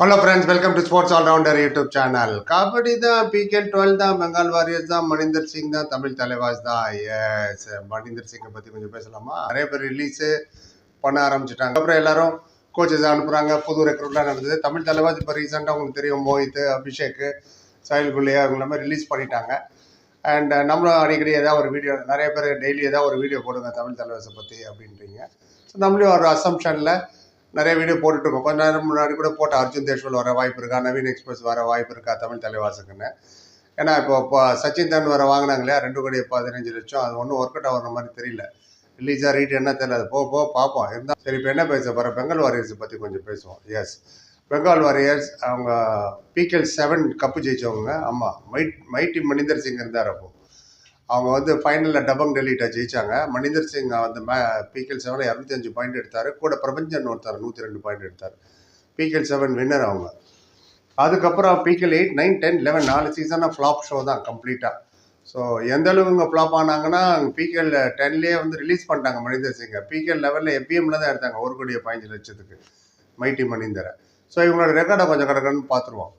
Hello friends welcome to sports allrounder YouTube channel kabaddi தான் PK twelve தான் Bengal warriors தான் மணிந்தர் சிங் தான் தமிழ் தலைவாஸ் தான் எஸ் மணிந்தர் சிங்கை பற்றி கொஞ்சம் பேசலாமா? நிறைய பேர் ரிலீஸு பண்ண ஆரம்பிச்சிட்டாங்க. அப்புறம் எல்லாரும் கோச்சஸ் அனுப்புகிறாங்க புது ரெக்ரூட்லாம் நடந்தது. தமிழ் தலைவாஸ் இப்போ ரீசெண்டாக உங்களுக்கு தெரியும் மோஹித் அபிஷேக் சாயில் குல்லியா இவங்க எல்லாமே ரிலீஸ் பண்ணிட்டாங்க. அண்ட் நம்மளும் அடிக்கடி ஏதாவது ஒரு வீடியோ நிறைய பேர் டெய்லி ஏதாவது ஒரு வீடியோ போடுங்க தமிழ் தலைவாஸை பற்றி அப்படின்றீங்க. ஸோ நம்மளையும் ஒரு அசம்ஷனில் நிறைய வீடியோ போட்டுட்டு கொஞ்ச நேரம் முன்னாடி கூட போட்ட அர்ஜுன் தேஷ்வல் வர வாய்ப்பு இருக்கா? நவீன் எக்ஸ்பிரஸ் வர வாய்ப்பு இருக்கா? தமிழ் தலைவாசுக்குன்னு ஏன்னா இப்போ இப்போ சச்சின் தன் வர வாங்கினாங்க இல்லையா? ரெண்டு கோடி பதினஞ்சு லட்சம். அது ஒன்றும் ஒர்க் அவுட் ஆகிற மாதிரி தெரியல. ரிலீஸாக ரீட் என்ன தெரியல. அது போக போக பார்ப்போம். இருந்தால் சரி இப்போ என்ன பேச போகிறோம் பெங்கால் வாரியர்ஸை பற்றி கொஞ்சம் பேசுவோம். எஸ் பெங்கால் வாரியர்ஸ் அவங்க பிகேஎல் செவன் கப்பு ஜெயிச்சவங்க. ஆமாம் மைட் மைட்டி மணிந்தர் சிங் இருந்தார் அப்போது அவங்க வந்து ஃபைனலில் டபங் டெல்லிட்ட ஜெயிச்சாங்க. மனிந்தர் சிங் வந்து மே பிகேஎல் செவன் இரநூத்தஞ்சு பாயிண்ட் எடுத்தார். கூட பிரபஞ்சன் ஒருத்தர் நூற்றி ரெண்டு பாயிண்ட் எடுத்தார் பிகேஎல் செவன் வின்னர் அவங்க. அதுக்கப்புறம் PKL eight nine ten eleven நாலு சீசனாக ஃப்ளாப் ஷோ தான் கம்ப்ளீட்டாக ஸோ எந்த அளவுக்கு இவங்க ஃப்ளாப் ஆனாங்கன்னா பிகேஎல் டென்லேயே வந்து ரிலீஸ் பண்ணிட்டாங்க மனிந்தர் சிங்கை. பிகேஎல் லெவலில் எப்பிஎம்ல தான் எடுத்தாங்க. ஒரு கோடியே பதினஞ்சு லட்சத்துக்கு. மைட்டி மணிந்தரை. ஸோ இவங்களோட ரெக்கார்டை கொஞ்சம் கிடக்குன்னு பார்த்துருவோம்.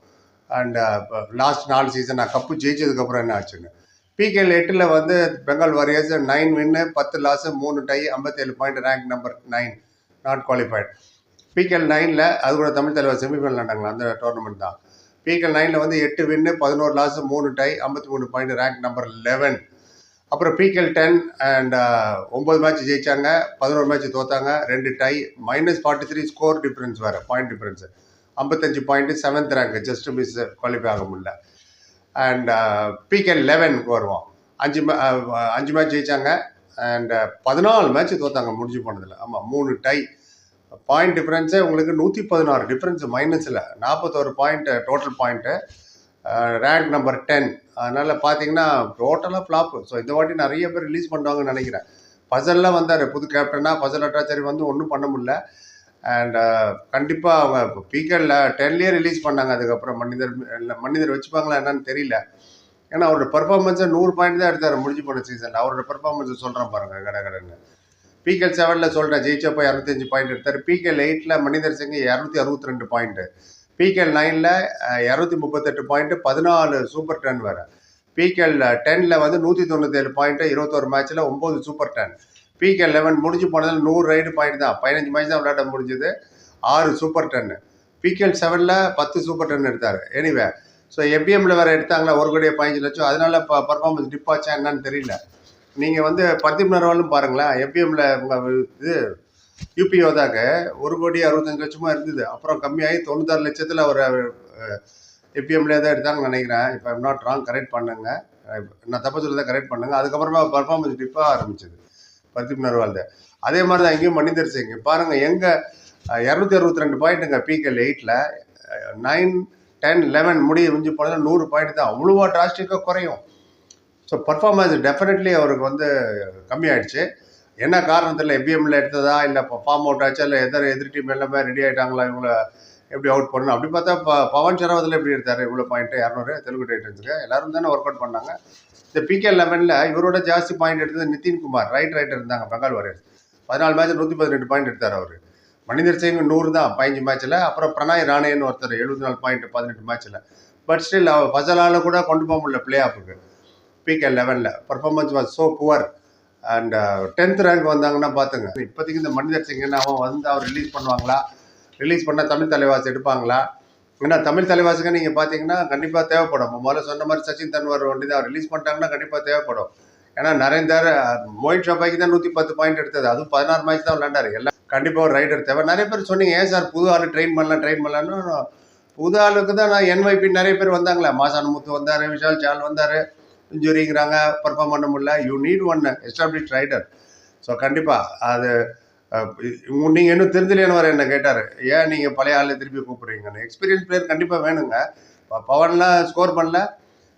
அண்ட் லாஸ்ட் uh, நாலு சீசன் நான் கப்பு ஜெயிச்சதுக்கப்புறம் என்ன ஆச்சுன்னு. பிகேஎல் எட்டில் வந்து பெங்கால் வாரியர்ஸ் நைன் வின்னு பத்து லாஸு மூணு டை ஐம்பத்தேழு point rank number nine not qualified PKL நைனில் அது கூட தமிழ் தலைவர் செமிஃபைனல் நடங்களா அந்த டோர்னமெண்ட் தான். பிகேஎல் நைனில் வந்து எட்டு வின்னு பதினோரு லாஸு மூணு டை ஐம்பத்தி மூணு பாயிண்ட் ரேங்க் நம்பர் லெவன் அப்புறம் பிகேஎல் டென் அண்ட் ஒம்பது மேட்ச் ஜெயிச்சாங்க பதினோரு மேட்ச் தோத்தாங்க ரெண்டு tie minus forty three score difference வேறு பாயிண்ட் டிஃப்ரென்ஸு ஐம்பத்தஞ்சு point seventh rank just miss qualify ஆக முடியல. அண்ட் பிகே லெவனுக்கு வருவோம். அஞ்சு மே அஞ்சு மேட்ச் ஜெயித்தாங்க அண்ட் uh, பதினாலு மேட்ச் தோத்தாங்க முடிஞ்சு போனதில். ஆமாம் மூணு டை பாயிண்ட் டிஃப்ரென்ஸே உங்களுக்கு நூற்றி பதினாறு டிஃப்ரென்ஸ் மைனஸில் நாற்பத்தோரு point total point rank number ten அதனால் பார்த்தீங்கன்னா டோட்டலாக ஃப்ளாப்பு ஸோ இந்த வாட்டி நிறைய பேர் ரிலீஸ் பண்ணுவாங்கன்னு நினைக்கிறேன். பசல்லாம் வந்தார் புது கேப்டனாக பசல் அட்டாச்சாரி வந்து ஒன்றும் பண்ண முடியல. அண்ட் uh, கண்டிப்பாக அவங்க இப்போ பீக்கரில் டென்லேயே ரிலீஸ் பண்ணாங்க. அதுக்கப்புறம் மனிதர் இல்லை மனிதர் வச்சுப்பாங்களா என்னன்னு தெரியல. ஏன்னா அவரோட பர்ஃபார்மன்ஸை நூறு பாயிண்ட் தான் எடுத்தார். முடிஞ்சு போன சீசனில் அவரோட பர்ஃபார்மன்ஸை சொல்கிறேன் பாருங்கள் கட கடன்னு பிகேஎல் செவனில் சொல்கிறேன் ஜெயிச்சப்போ இரநூத்தஞ்சு பாயிண்ட் எடுத்தார். பிகேஎல் எயிட்டில் மனிதர் சிங் இரநூத்தி அறுபத்தி ரெண்டு பாயிண்ட்டு பிகேஎல் நைனில் இரநூத்தி முப்பத்தெட்டு பாயிண்ட்டு பதினாலு சூப்பர் டென் வேறு. பிகேஎல் டெனில் வந்து நூற்றி தொண்ணூத்தேழு பாயிண்ட்டு இருபத்தோரு மேட்ச்சில் ஒம்பது சூப்பர் டென் பிகே லெவன் முடிஞ்சு போனதில் நூறு ரைடு பாயிண்ட் தான். பதினஞ்சு மேட்ச் தான் விளையாட முடிஞ்சது. ஆறு சூப்பர் டென்னு பிகேஎல் செவனில் பத்து சூப்பர் டென் எடுத்தார். எனிவே ஸோ எபிஎம்மில் வேறு எடுத்தாங்களா? ஒரு கோடியே பதினஞ்சு லட்சம். அதனால இப்போ பர்ஃபார்மன்ஸ் டிப் ஆச்சா என்னன்னு தெரியல. நீங்கள் வந்து பத்திமனர்வாலும் பாருங்களேன். எபிஎம்மில் இது யூபிஓதாக ஒரு கோடி அறுபத்தஞ்சு லட்சமாக இருந்தது. அப்புறம் கம்மியாகி தொண்ணூத்தாறு லட்சத்தில் ஒரு எபிஎம்ல தான் எடுத்தாங்கன்னு நினைக்கிறேன். இப்போ நாட் ராங் கரெக்ட் பண்ணுங்க. நான் தப்பு சொல்லி கரெக்ட் பண்ணுங்க. அதுக்கப்புறமா பர்ஃபார்மன்ஸ் டிப்பாக ஆரம்பிச்சது. பர்தீப் நர்வால்து அதே மாதிரி தான் எங்கேயும் மனிதர் சிங் பாருங்க எங்க இரநூத்தி அறுபத்தி ரெண்டு பாயிண்ட்டுங்க பிகேல் எயிட்டில் நைன் டென் லெவன் முடிய முடிஞ்சு போனதில் நூறு பாயிண்ட் தான். அவ்வளோவா டிராஸ்டிக்காக குறையும். ஸோ பர்ஃபார்மன்ஸ் டெஃபினெட்லி அவருக்கு வந்து கம்மியாயிடுச்சு. என்ன காரணத்தில் எபிஎம்ல எடுத்ததா? இல்லை ஃபார்ம் அவுட் ஆச்சா? இல்லை எதிர் எதிர் டீம் எல்லாமே ரெடி ஆகிட்டாங்களா இவங்கள எப்படி அவுட் பண்ணணும்? அப்படி பார்த்தா இப்போ பவன் சரவதில் எப்படி எடுத்தார்? இவ்வளோ பாயிண்ட்டு இரநூறு தெலுங்கு டைட்டன்ஸுக்கு எல்லாரும் தானே ஒர்க் அவுட் பண்ணாங்க. இந்த பிகே லெவனில் இவரோட ஜாஸ்தி பாயிண்ட் எடுத்தது நிதின்குமார் ரைட் ரைட் இருந்தாங்க பெங்கால் வாரியர்ஸ் பதினாலு மேட்ச் நூற்றி பதினெட்டு பாயிண்ட் எடுத்தார் அவர். மனிதர் சிங் நூறு தான் பதினஞ்சு மேட்ச்சில் அப்புறம் பிரணாய் ராணேன்னு ஒருத்தர் எழுபத்தி நாலு பாயிண்ட் பதினெட்டு மேட்ச்சில் பட் ஸ்டில் அவர் ஃபசலால் கூட கொண்டு போக முடியல பிளே ஆஃபுக்கு பிகே லெவனில் performance was so poor and tenth rank வந்தாங்கன்னா பார்த்துங்க இப்போதைக்கு இந்த மனிதர் சிங் என்ன அவன் வந்து அவர் ரிலீஸ் பண்ணுவாங்களா? ரிலீஸ் பண்ணால் தமிழ் தலைவாசி எடுப்பாங்களா? ஏன்னா தமிழ் தலைவாசிக்கு நீங்கள் பார்த்தீங்கன்னா கண்டிப்பாக தேவைப்படும். முதல்ல சொன்ன மாதிரி சச்சின் தன்வர் ஒண்டி தான் ரிலீஸ் பண்ணிட்டாங்கன்னா கண்டிப்பாக தேவைப்படும். ஏன்னா நரேந்தர் மோயின் ஷாபாய்க்கு தான் நூற்றி பத்து பாயிண்ட் எடுத்தது. அதுவும் பதினாறு மேட்ச் தான் விளாண்டாரு எல்லாம் கண்டிப்பாக ஒரு ரைடர் தேவை. நிறைய பேர் சொன்னீங்க ஏன் சார் புது ஆள் ட்ரெயின் பண்ணலாம் ட்ரெயின் பண்ணலான்னு? புது ஆளுக்கு தான் நான் என்வைபி நிறைய பேர் வந்தாங்களே. மாசானமுத்து வந்தார் விஷால் சால் வந்தார். இன்ஜுரிங்கிறாங்க பர்ஃபார்ம் பண்ண முடியல. You need one establish raider so கண்டிப்பாக அது நீங்கள் இன்னும் தெரிஞ்சலேன்னு வர என்ன கேட்டார். ஏன் நீங்கள் பழைய ஆளை திருப்பி கூப்பிட்றீங்கன்னு எக்ஸ்பீரியன்ஸ் பிளேயர் கண்டிப்பாக வேணுங்க. பவன்லாம் ஸ்கோர் பண்ணல.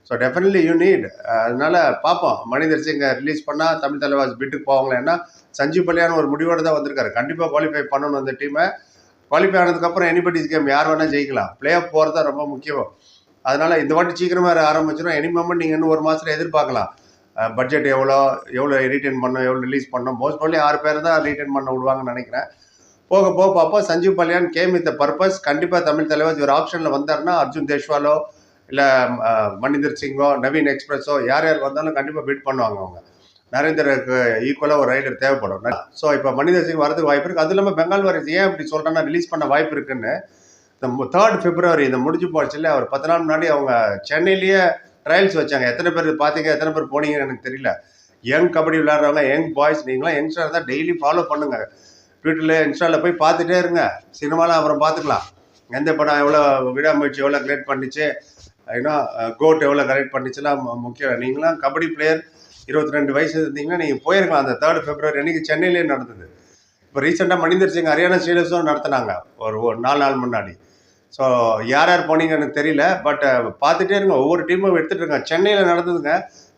ஸோ டெஃபினெட்லி யூ நீட் அதனால பார்ப்போம் மனிதர் சிங்கை ரிலீஸ் பண்ணால் தமிழ் தலைவாஸ் பிட்டுக்கு போவாங்களா? ஏன்னா சஞ்சீவ் பள்ளியான ஒரு முடிவோடு தான் வந்திருக்காரு. கண்டிப்பாக குவாலிஃபை பண்ணணும் அந்த டீமை குவாலிஃபை ஆனதுக்கப்புறம் எனிபடிஸ் கேம் யார் வேணால் ஜெயிக்கலாம். பிளே ஆஃப் போகிறது தான் ரொம்ப முக்கியம். அதனால் இந்த வாட்டி சீக்கிரமாக ஆரம்பிச்சிடும் எனி மொமெண்ட் நீங்கள் இன்னும் ஒரு மாதத்தில் எதிர்பார்க்கலாம். பட்ஜெட் எவ்வளோ எவ்வளோ ரீட்டைன் பண்ணோம் எவ்வளோ ரிலீஸ் பண்ணோம். மோஸ்ட் ஒன்லி ஆறு பேர் தான் ரீட்டைன் பண்ண விடுவாங்கன்னு நினைக்கிறேன். போக போக பார்ப்போம். Sanjeev Baliyan game with purpose கண்டிப்பாக தமிழ் தலைவர் இவர் ஆப்ஷனில் வந்தாருன்னா அர்ஜுன் தேஷ்வாலோ இல்லை மணிந்தர் சிங்கோ நவீன் எக்ஸ்பிரஸோ யார் யார் வந்தாலும் கண்டிப்பாக பீட் பண்ணுவாங்க அவங்க. நரேந்திரக்கு ஈக்குவலாக ஒரு ரைடர் தேவைப்படும். ஸோ இப்போ மனிதர் சிங் வரதுக்கு வாய்ப்பு இருக்குது அது இல்லாமல் பெங்கால் வாரிஸ் ஏன் இப்படி சொல்கிறேன்னா ரிலீஸ் பண்ண வாய்ப்பு இருக்குன்னு. இந்த தேர்ட் பிப்ரவரி இந்த முடிஞ்சு போச்சுல அவர் பத்து நாள் முன்னாடி அவங்க சென்னையிலேயே ட்ரையல்ஸ் வச்சாங்க. எத்தனை பேர் பார்த்தீங்க? எத்தனை பேர் போனீங்கன்னு எனக்கு தெரியல. யங் கபடி விளாட்றவங்க யங் பாய்ஸ் நீங்களாம் யங்ஸ்டர் தான் டெய்லி ஃபாலோ பண்ணுங்க. ட்விட்டரில் இன்ஸ்டாவில் போய் பார்த்துட்டே இருங்க. சினிமாலாம் அப்புறம் பார்த்துக்கலாம். எந்த படம் எவ்வளோ விடாமுயற்சி எவ்வளோ கிரியேட் பண்ணிச்சு? ஏன்னா கோட் uh, எவ்வளோ கரெக்ட் பண்ணிச்சுலாம் முக்கியம் நீங்களாம் கபடி பிளேயர் இருபத்தி ரெண்டு வயசு இருந்தீங்கன்னா நீங்கள் போயிருக்கலாம். அந்த தேர்ட் பிப்ரவரி அன்றைக்கி சென்னையிலே நடந்தது. இப்போ ரீசெண்டாக மணிந்தர் சிங் ஹரியானா ஸ்டேடியஸும் நடத்துனாங்க. ஒரு ஒரு நாலு நாள் முன்னாடி. ஸோ யார் யார் போனீங்கன்னு தெரியல பட் uh, பார்த்துட்டே இருங்க. ஒவ்வொரு டீமும் எடுத்துகிட்டு இருங்க. சென்னையில் நடந்ததுங்க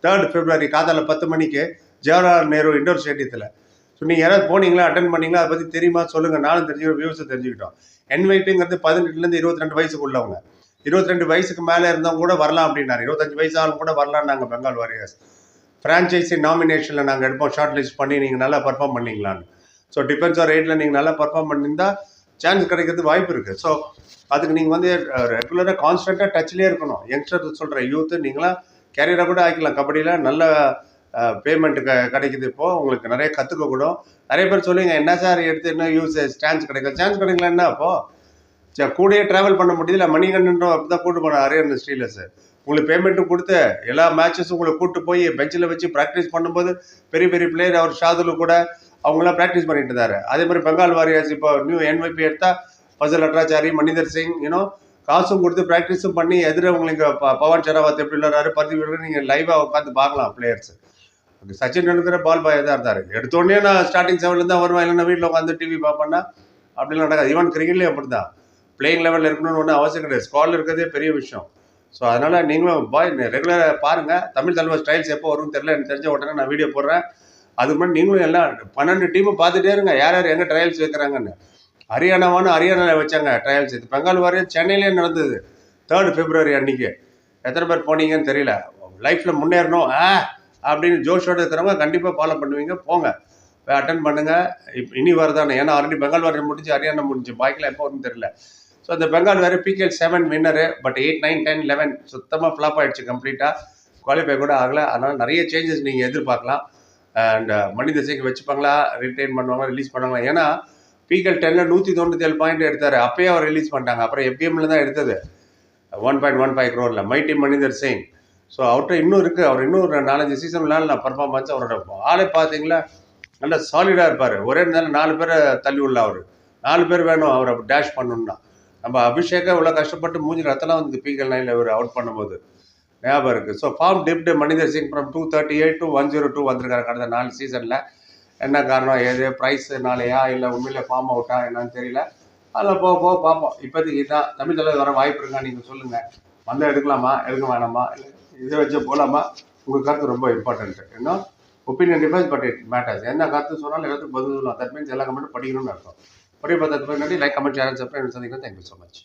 தேர்ட் பிப்ரவரி காத்தால பத்து மணிக்கு ஜவஹர்லால் நேரு இண்டோர் ஸ்டேடியத்தில் ஸோ நீங்கள் யாராவது போனீங்களா அட்டன் பண்ணீங்களா அதை பற்றி தெரியுமா சொல்லுங்கள் நானும் தெரிஞ்சு வியூஸை தெரிஞ்சுக்கிட்டோம். என்வைட்டுங்கிறது பதினெட்டுலேருந்து இருபத்தி ரெண்டு வயசுக்கு உள்ளவங்க. இருபத்தி ரெண்டு வயசுக்கு மேலே இருந்தவங்க கூட வரலாம் அப்படின்னாரு. இருபத்தஞ்சு வயசு கூட வரலாம் நாங்கள் பெங்கால் வாரியர்ஸ் ஃப்ரான்ச்சைசி நாமினேஷனில் நாங்கள் எடுப்போம். ஷார்ட் லிஸ்ட் பண்ணி நீங்கள் நல்லா பர்ஃபார்ம் பண்ணீங்களான்னு. ஸோ டிஃபென்ஸ் ஆர் ரேட்டில் நீங்கள் நல்லா பர்ஃபார்ம் பண்ணியிருந்தால் சான்ஸ் கிடைக்கிறதுக்கு வாய்ப்பு இருக்குது ஸோ அதுக்கு நீங்கள் வந்து ரெகுலராக கான்ஸ்டண்ட்டாக டச்லேயே இருக்கணும். யங்ஸ்டர் சொல்கிற யூத்து நீங்களாம் கேரியராக கூட ஆக்கிக்கலாம் கபடியில் நல்ல பேமெண்ட் க கிடைக்குது இப்போது உங்களுக்கு நிறைய கற்றுக்க கூட நிறைய பேர் சொல்லுங்க என்ன சார் எடுத்து என்ன யூஸ் சான்ஸ் கிடைக்கும் சான்ஸ் கிடைக்கல என்ன அப்போது சரி கூடயே ட்ராவல் பண்ண முடியல. மணிகண்டன் அப்படி தான் கூட்டு போனார் ஹரியன் ஸ்ரீலஸ் உங்களுக்கு பேமெண்ட்டும் கொடுத்து எல்லா மேட்சஸும் உங்களை கூட்டு போய் பெஞ்சில் வச்சு ப்ராக்டிஸ் பண்ணும்போது பெரிய பெரிய பிளேயர் அவர் ஷாதுலு கூட அவங்களாம் ப்ராக்டிஸ் பண்ணிட்டு இருந்தாரு. அதே மாதிரி பெங்கால் வாரியர்ஸ் இப்போ நியூ என்வைபி எடுத்தா Fazel Atrachali Maninder Singh you know காசும் கொடுத்து ப்ராக்டிஸும் பண்ணி எதிரவங்களுக்கு ப- பவன் சரவாத் எப்படி விளாட்றாரு பருத்தி விளாட்றாரு நீங்கள் லைவாக உட்காந்து பார்க்கலாம் players Sachin Tendulkar ball boy தான் இருந்தார். எடுத்தோடனே நான் ஸ்டார்டிங் செவன்ல தான் வருவேன். இல்லைன்னா வீட்டில் உட்காந்து டிவி பார்ப்பேன்னா அப்படிலாம் நடக்காது. ஈவன் கிரிக்கெட்லேயும் அப்படி தான் பிளேயிங் லெவலில் இருக்கணும்னு ஒன்றும் அவசியம் கிடையாது. ஸ்குவாடில் இருக்கிறதே பெரிய விஷயம். ஸோ அதனால் நீங்களும் பாய் ரெகுலராக பாருங்கள் தமிழ் தலைவர் ஸ்டைல்ஸ் எப்போ வரும்னு தெரியல எனக்கு தெரிஞ்ச உடனே நான் வீடியோ போடுறேன். அதுக்கு முன்னாடி நீங்களும் எல்லாம் பன்னெண்டு டீமும் பார்த்துட்டே இருங்க. யார் யார் எங்கே ட்ரையல்ஸ் வைக்கிறாங்கன்னு. ஹரியானாவானு ஹரியானாவில் வச்சாங்க ட்ரையல்ஸ் இது பெங்கால் வாரியம் சென்னையிலே நடந்தது. தேர்டு பிப்ரவரி அன்னைக்கு. எத்தனை பேர் போனீங்கன்னு தெரியல. லைஃப்பில் முன்னேறணும். ஆ அப்படின்னு ஜோஷோட இருக்கிறவங்க கண்டிப்பாக ஃபாலோ பண்ணுவீங்க. போங்க. அட்டன் பண்ணுங்கள் இப்போ இனி வருதானே. ஏன்னா ஆல்ரெடி பெங்கால் வாரியம் முடிஞ்சு ஹரியானா முடிஞ்சு. பாய்க்கில் எப்போ வரும்னு தெரியல. ஸோ அந்த பெங்கால் வேறு PKL seven winner but eight nine ten eleven சுத்தமாக ஃப்ளாப் ஆகிடுச்சு கம்ப்ளீட்டாக குவாலிஃபை கூட ஆகலை. அதனால் நிறைய சேஞ்சஸ் நீங்கள் எதிர்பார்க்கலாம். அண்ட் மனித சிங் வச்சுப்பாங்களா? ரிட்டைன் பண்ணுவாங்க ரிலீஸ் பண்ணுவாங்களா? ஏன்னா பிகல் டென்னில் நூற்றி தொண்ணூற்றி ஏழு பாயிண்ட் எடுத்தார். அப்பயே அவர் ரிலீஸ் பண்ணிட்டாங்க. அப்புறம் எஃப்எம்ல தான் எடுத்தது. ஒன் பாயிண்ட் ஒன் ஃபைவ் க்ரோரில் மைட்டி மனிதர் சிங் ஸோ அவர்கிட்ட இன்னும் இருக்குது அவர் இன்னும் ஒரு நாலஞ்சு சீசன் விளாட்லாம் பர்ஃபார்மன்ஸ் அவரோட ஆளே பார்த்தீங்களா? நல்லா சாலிடாக இருப்பார். ஒரே நேரம் நாலு பேரை தள்ளி உள்ள அவர். நாலு பேர் வேணும் அவரை டேஷ் பண்ணணும்னா. நம்ம அபிஷேகம் இவ்வளோ கஷ்டப்பட்டு மூஞ்சி ரத்தலாம் வந்து பீக்கல் நைனில் இவர் அவுட் பண்ணும்போது. ஞாபகம் இருக்குது so form dipped Maninder Singh from two thirty eight to one zero two வந்திருக்காரு கடந்த நாலு சீசனில் என்ன காரணம் எது ப்ரைஸ்னாலையா இல்லை உண்மையில் ஃபார்ம் அவுட்டா என்னன்னு தெரியல. அதில் போக போக பார்ப்போம். இப்போதைக்கு இதான். தமிழ் தலைவர் வர வாய்ப்பு இருக்கா நீங்கள் சொல்லுங்கள் வந்தால் எடுக்கலாமா எடுக்க வேணாமா இல்லை இதை வச்சு போகலாமா உங்கள் கருத்து ரொம்ப இம்பார்ட்டன்ட்டு இன்னும் opinion difference but it matters என்ன கருத்து சொன்னாலும் எல்லாத்துக்கும் பதில் சொல்லலாம். தட் மீன்ஸ் எல்லா கமெண்ட்டும் படிக்கணும்னு அர்த்தம். படிக்க பார்த்ததுக்கு முன்னாடி லைக் கமெண்ட் சேனல் சப்ஸ்கிரைப் சந்திக்கிறேன் தேங்க்யூ ஸோ மச்